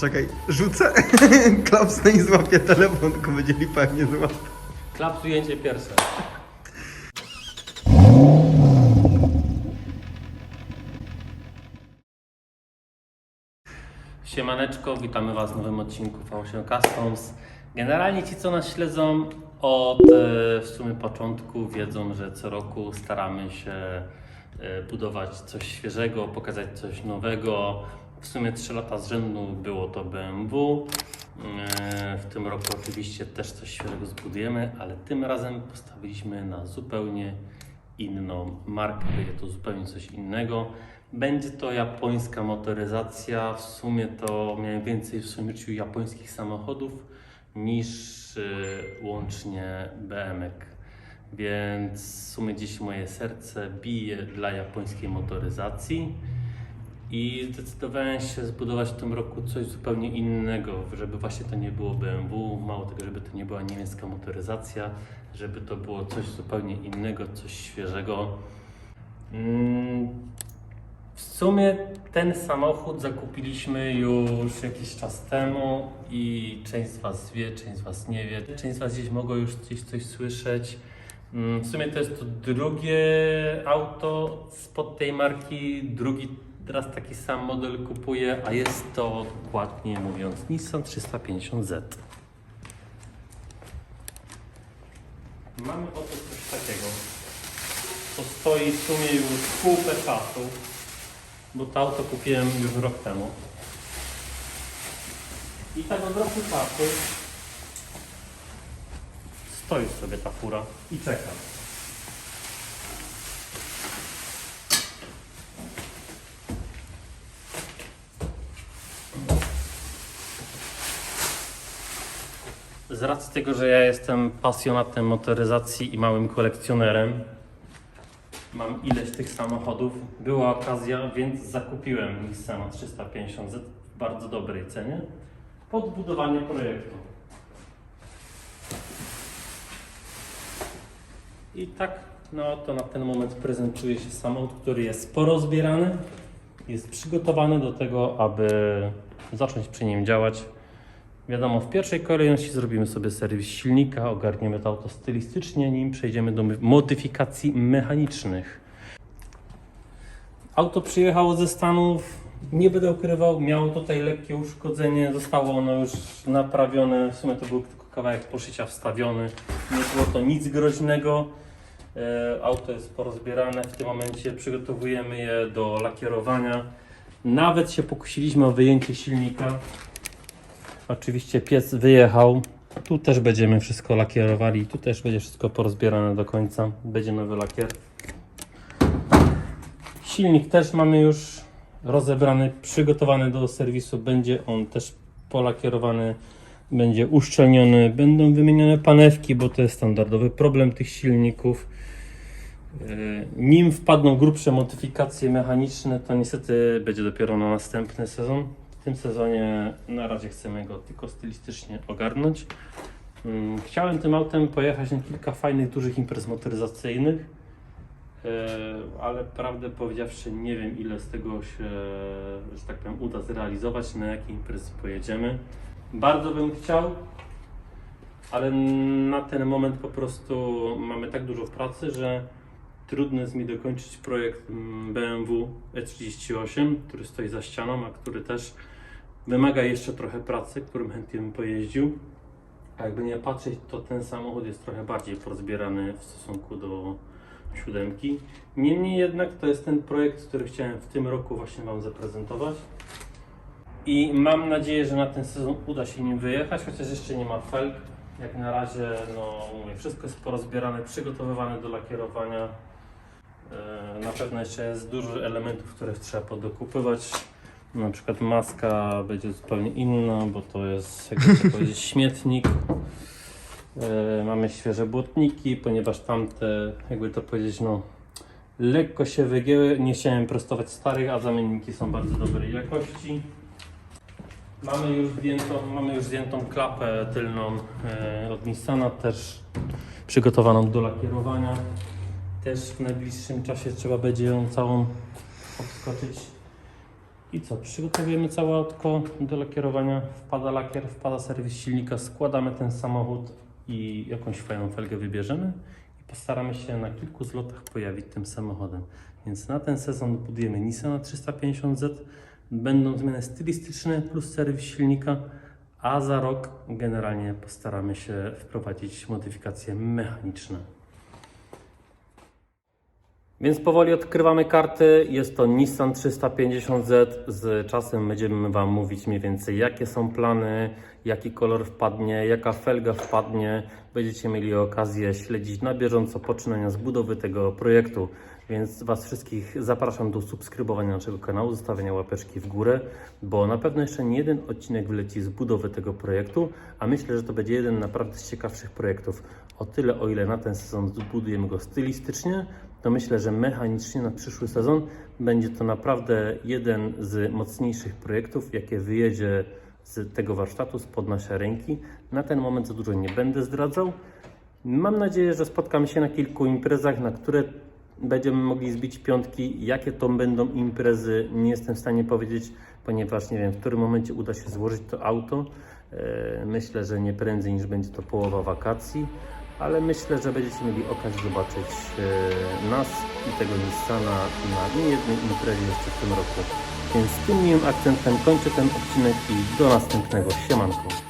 Czekaj, rzucę. Klapsnę i złapię telefon, tylko będzie lipa jak nie złapię. Klap ujęcie pierwsze. Siemaneczko, witamy Was w nowym odcinku V8 Customs. Generalnie ci, co nas śledzą od e, w sumie początku, wiedzą, że co roku staramy się e, budować coś świeżego, pokazać coś nowego. W sumie 3 lata z rzędu było to BMW. E, W tym roku oczywiście też coś świeżego zbudujemy, ale tym razem postawiliśmy na zupełnie inną markę. Będzie to zupełnie coś innego. Będzie to japońska motoryzacja. W sumie to miałem więcej w życiu japońskich samochodów niż y, łącznie BMW. Więc w sumie dziś moje serce bije dla japońskiej motoryzacji. I zdecydowałem się zbudować w tym roku coś zupełnie innego, żeby właśnie to nie było BMW, mało tego, żeby to nie była niemiecka motoryzacja, żeby to było coś zupełnie innego, coś świeżego. Mm, W sumie ten samochód zakupiliśmy już jakiś czas temu i część z Was wie, część z Was nie wie, część z Was gdzieś mogło już gdzieś coś słyszeć. Mm, W sumie to jest to drugie auto spod tej marki, drugi teraz taki sam model kupuję, a jest to dokładnie mówiąc Nissan 350Z. Mamy oto coś takiego. To stoi w sumie już pół czasu, bo to auto kupiłem już rok temu. I tak od roku czasu stoi sobie ta fura i czeka. Z racji tego, że ja jestem pasjonatem motoryzacji i małym kolekcjonerem, mam ileś tych samochodów, była okazja, więc zakupiłem Nissana 350Z w bardzo dobrej cenie pod budowanie projektu. I tak, no to na ten moment prezentuje się samochód, który jest porozbierany, jest przygotowany do tego, aby zacząć przy nim działać. Wiadomo, w pierwszej kolejności zrobimy sobie serwis silnika, ogarniemy to auto stylistycznie, nim przejdziemy do modyfikacji mechanicznych. Auto przyjechało ze Stanów, nie będę ukrywał, miało tutaj lekkie uszkodzenie, zostało ono już naprawione, w sumie to był tylko kawałek poszycia wstawiony, nie było to nic groźnego. E, Auto jest porozbierane, w tym momencie przygotowujemy je do lakierowania. Nawet się pokusiliśmy o wyjęcie silnika. Oczywiście piec wyjechał. Tu też będziemy wszystko lakierowali. Tu też będzie wszystko porozbierane do końca. Będzie nowy lakier. Silnik też mamy już rozebrany, przygotowany do serwisu. Będzie on też polakierowany, będzie uszczelniony. Będą wymienione panewki, bo to jest standardowy problem tych silników. Yy, Nim wpadną grubsze modyfikacje mechaniczne, to niestety będzie dopiero na następny sezon. W tym sezonie na razie chcemy go tylko stylistycznie ogarnąć. Mm, Chciałem tym autem pojechać na kilka fajnych, dużych imprez motoryzacyjnych, yy, ale prawdę powiedziawszy nie wiem ile z tego się, że tak powiem, uda zrealizować, na jakie imprezy pojedziemy. Bardzo bym chciał, ale na ten moment po prostu mamy tak dużo pracy, że trudno jest mi dokończyć projekt mm, BMW E38, który stoi za ścianą, a który też wymaga jeszcze trochę pracy, którym chętnie bym pojeździł. A jakby nie patrzeć, to ten samochód jest trochę bardziej porozbierany w stosunku do siódemki. Niemniej jednak to jest ten projekt, który chciałem w tym roku właśnie Wam zaprezentować. I mam nadzieję, że na ten sezon uda się nim wyjechać, chociaż jeszcze nie ma felg. Jak na razie, no wszystko jest porozbierane, przygotowywane do lakierowania. E, Na pewno jeszcze jest dużo elementów, których trzeba podokupywać. Na przykład maska będzie zupełnie inna, bo to jest, jakby to powiedzieć, śmietnik. E, Mamy świeże błotniki, ponieważ tamte, jakby to powiedzieć, no lekko się wygięły. Nie chciałem prostować starych, a zamienniki są bardzo dobrej jakości. Mamy już zdjętą, mamy już zdjętą klapę tylną e, od Nissana, też przygotowaną do lakierowania. Też w najbliższym czasie trzeba będzie ją całą obskoczyć. I co, przygotowujemy całe autko do lakierowania, wpada lakier, wpada serwis silnika, składamy ten samochód i jakąś fajną felgę wybierzemy i postaramy się na kilku zlotach pojawić tym samochodem. Więc na ten sezon budujemy Nissana 350Z, będą zmiany stylistyczne plus serwis silnika, a za rok generalnie postaramy się wprowadzić modyfikacje mechaniczne. Więc powoli odkrywamy karty. Jest to Nissan 350Z. Z czasem będziemy Wam mówić mniej więcej, jakie są plany, jaki kolor wpadnie, jaka felga wpadnie. Będziecie mieli okazję śledzić na bieżąco poczynania z budowy tego projektu. Więc Was wszystkich zapraszam do subskrybowania naszego kanału, zostawienia łapeczki w górę, bo na pewno jeszcze nie jeden odcinek wyleci z budowy tego projektu, a myślę, że to będzie jeden naprawdę z ciekawszych projektów. O tyle, o ile na ten sezon zbudujemy go stylistycznie, to myślę, że mechanicznie na przyszły sezon będzie to naprawdę jeden z mocniejszych projektów, jakie wyjedzie z tego warsztatu, spod naszej ręki. Na ten moment za dużo nie będę zdradzał. Mam nadzieję, że spotkamy się na kilku imprezach, na które będziemy mogli zbić piątki. Jakie to będą imprezy, nie jestem w stanie powiedzieć, ponieważ nie wiem, w którym momencie uda się złożyć to auto. E, Myślę, że nie prędzej niż będzie to połowa wakacji, ale myślę, że będziecie mieli okazję zobaczyć e, nas i tego Nissana na niejednej imprezie jeszcze w tym roku. Więc tym miłym akcentem kończę ten odcinek i do następnego. Siemanko.